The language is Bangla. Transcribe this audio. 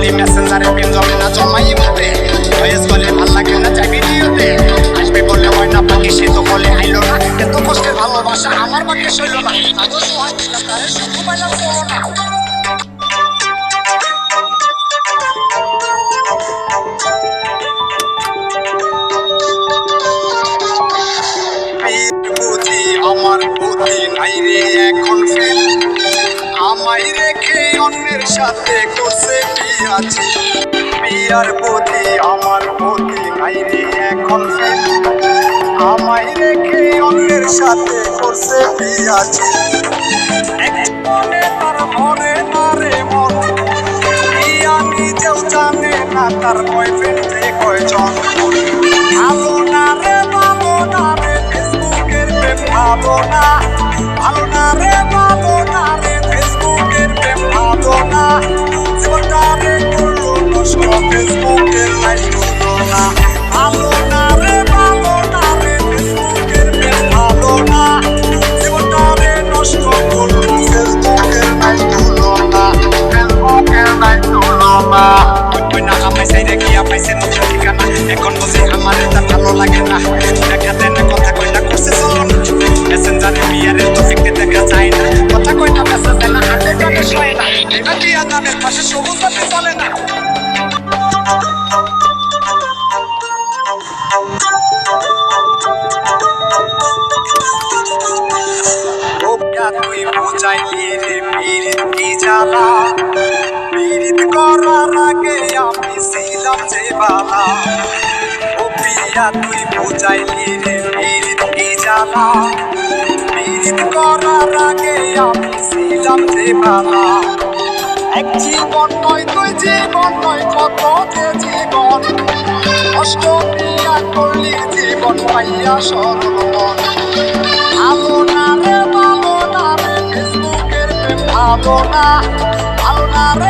বলি মেসেঞ্জারে পিন জমে না, জমাই মতে ভয়েস বলে ভালো লাগে না যাবি দিওতে আসবে বললে ময়না পাখি সে তো বলে না। কষ্টের ভালোবাসা আমার বাকি না। আমার বুদ্ধি নাই রে, এখন ফেল। আমায় রেখে অন্যের সাথে করছে বিয়াছি বিয়ার বুদ্ধি আমার বুদ্ধি নাই রে এখন আমায় রেখে অন্যের সাথে করছে মনে তার মনে না রে মন বিয়া নিজেও জানে না তার বয়ফ্রেন্ডে কয়জন। গিয়া পাইছে, নতুন ঠিকানা। এখন বুঝি আমার এটা ভালো লাগে না। দেখা দেয় না, কথা কই না করছে চলো না মেসেঞ্জারে বিয়ারের তো ফিকতে দেখা যায় না। কথা কই না মেসেজ দেয় না, হাতে কানে শোয় না। এটা কি আদানের পাশে সবুজ বাতি চলে না? তুই বুঝাইলি রে পীড়িত কি জ্বালা? পীড়িত করার আগে আমি ছিলাম যে বালা। ও পিয়া তুই বুঝাইলি রে পীড়িত কি জ্বালা পীড়িত করার আগে আমি ছিলাম যে বালা। এক জীবন নয়, দুই জীবন নয়, কত যে জীবন। কষ্ট পিয়া করলি জীবন পাইয়া সরল মন। ভালো না রে, ভালো না রে, ফেসবুকের ভালো না। ভালো না রে